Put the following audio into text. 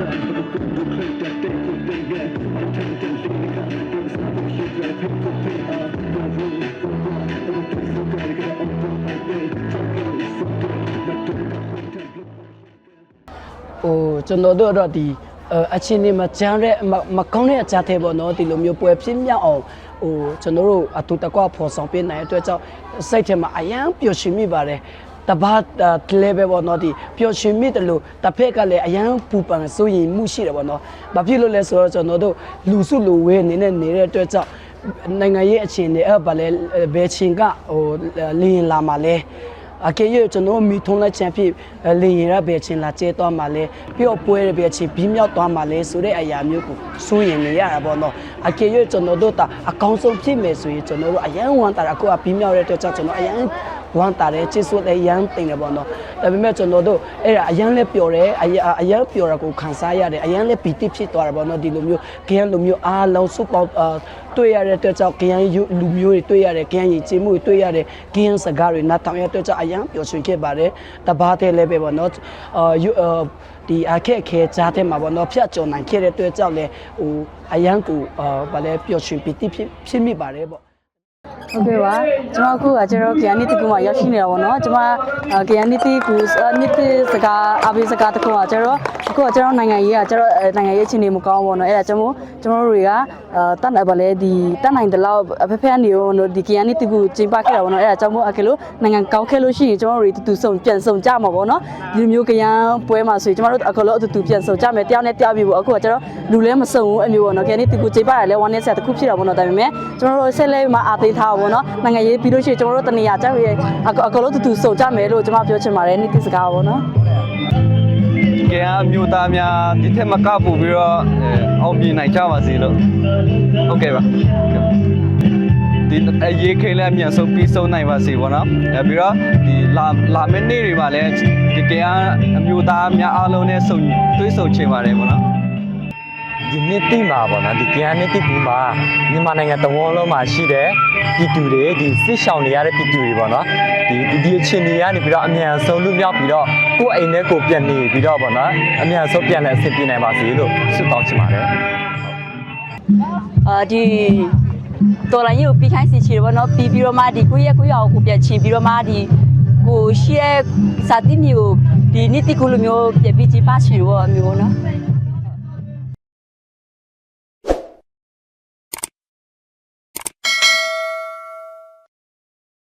ဟိုကျွန်တော်တို့တော့ဒီအဲအချင်းနေမကြမ်းတဲ့မမကောင်းတဲ့အကြတဲ့ပေါ့နော်ဒီလိုမျိုးပွဲဖြစ်မြောက်အောင်ဟိုကျွန်တော်တို့အတူတကွဖော်ဆောင်ပေးနိုင်တဲ့အတွက်ကြောင့်စိတ်ထဲမှာအယံပျော်ရွှင်မိပါတယ် တပတ်တလဲပဲပေါ့နော်ဒီပျော်ရွှင်မိတယ်လို့တစ်ဖက်ကလည်းအယံပူပန်စိုးရင်မှုရှိတယ်ပေါ့နော်။ဘာဖြစ်လို့လဲဆိုတော့ကျွန်တော်တို့လူစုလူဝဲနေနဲ့နေတဲ့အတွက်ကြောင့်နိုင်ငံရေးအခြေအနေအဲ့ဘာလဲဘယ်ချင်းကဟိုလင်းလာမှာလဲအကယ်၍ကျွန်တော်မိထုံးလိုက်ချင်ဖြစ်လင်ရရဘယ်ချင်းလာကျဲသွားမှာလဲပျော့ပွဲရဘယ်ချင်းပြီးမြောက်သွားမှာလဲဆိုတဲ့အရာမျိုးကိုစိုးရင်နေရတာပေါ့နော်အကယ်၍ကျွန်တော်တို့တာအကောင်းဆုံးဖြစ်မယ်ဆိုရင်ကျွန်တော်တို့အရန်ဝန်တာအခုကပြီးမြောက်တဲ့အတွက်ကြောင့်ကျွန်တော်အရန် ဝန်တာတယ်ချစ်စွတ်လည်းရမ်းတင်တယ်ပေါ့နော်ဒါပေမဲ့ကျွန်တော်တို့အဲ့ဒါအရန်လည်းပျော်တယ်အရအရန်ပျော်တာကိုခံစားရတယ်အရန်လည်းပီတိဖြစ်သွားတယ်ပေါ့နော်ဒီလိုမျိုးခရမ်းလိုမျိုးအားလုံးစုပေါင်းအာတွေ့ရတဲ့အတွက်ကြောင့်ခရမ်းလူမျိုးတွေတွေ့ရတယ်ခရမ်းရည်ကြည်မှုတွေတွေ့ရတယ်ခရမ်းစကားတွေနားထောင်ရတဲ့အတွက်ကြောင့်အရန်ပျော်ရွှင်ခဲ့ပါတယ်တဘာတဲ့လည်းပဲပေါ့နော်အာယူအာဒီအခက်အခဲကြားထဲမှာပေါ့နော်ဖြတ်ကျော်နိုင်ခဲ့တဲ့အတွက်ကြောင့်လည်းဟိုအရန်ကိုအာဗာလဲပျော်ရွှင်ပီတိဖြစ်ဖြစ်မိပါတယ်ပေါ့ ဟုတ်ကဲ့ပါကျွန်မအခုကကျွန်တော်ကရန်နီတီကူမှာရောက်ရှိနေတာပေါ့နော်ကျွန်မကရန်နီတီကူနီတီစကားအဘိစကားတခုကကျွန်တော်အခုကကျွန်တော်နိုင်ငံရေးကကျွန်တော်နိုင်ငံရေးအခြေအနေမကောင်းဘူးပေါ့နော်အဲ့ဒါကျွန်တော်ကျွန်တော်တို့တွေကတတ်နိုင်ပါလေဒီတတ်နိုင်တဲ့လောက်အဖက်ဖက်နေရောဒီကရန်နီတီကူကျင်းပခဲ့တာပေါ့နော်အဲ့ဒါကျွန်တော်အကယ်လို့နိုင်ငံကောင်းခဲ့လို့ရှိရင်ကျွန်တော်တို့တူတူဆုံပြန်ဆုံကြမှာပေါ့နော်ဒီမျိုးကရန်ပွဲမှာဆိုရင်ကျွန်တော်တို့အကယ်လို့အတူတူပြန်ဆုံကြမယ်တယောက်နဲ့တယောက်ပြီပေါ့အခုကကျွန်တော်လူလဲမဆုံဘူးအမျိုးပေါ့နော်ကရန်နီတီကူကျင်းပရတယ်လဲဝမ်းနဲ့ဆက်တစ်ခုဖြစ်တာပေါ့နော်ဒါပေမဲ့ကျွန်တော်တို့ဆက်လက်မှာအာသိထားပါပေါ့နော်နိုင်ငံရေးပြီးလို့ရှိရင်ကျွန်တော်တို့တနေရာကြရအကအကလို့တူတူစုံကြမယ်လို့ကျွန်မပြောချင်ပါတယ်နေ့တိစကားပေါ့နော်ကဲအမျိုးသားများဒီထက်မကပို့ပြီးတော့အဲအောင်မြင်နိုင်ကြပါစေလို့ဟုတ်ကဲ့ပါဒီအရေးခိလဲအမြန်ဆုံးပြီးဆုံးနိုင်ပါစေပေါ့နော်အဲပြီးတော့ဒီလာလာမယ့်နေ့တွေမှာလည်းဒီကဲအမျိုးသားများအားလုံးနဲ့ဆုံတွေ့ဆုံချင်ပါတယ်ပေါ့နော် ဒီနေ့တိမှာပေါ့နော်ဒီကရန်နေ့တိကူမှာမြန်မာနိုင်ငံတဝန်းလုံးမှာရှိတဲ့ပြည်သူတွေဒီစစ်ရှောင်နေရတဲ့ပြည်သူတွေပေါ့နော်ဒီဒီဒီအခြေအနေကနေပြီးတော့အမြန်ဆုံးလွတ်မြောက်ပြီးတော့ကိုယ့်အိမ်ထဲကိုပြန်နေပြီးတော့ပေါ့နော်အမြန်ဆုံးပြန်လဲအဆင်ပြေနိုင်ပါစေလို့ဆုတောင်းချင်ပါတယ်အာဒီတော်လိုင်းကိုပြီးခိုင်းစီချီတယ်ပေါ့နော်ပြီးပြီးတော့မှဒီကိုယ့်ရဲ့ကိုယ့်ရောကိုပြန်ချီပြီးတော့မှဒီကိုရှိရဲ့စာတိမျိုးဒီနေ့တိကူလိုမျိုးပြန်ပြီးကြည့်ပါချင်လို့အမျိုးနော်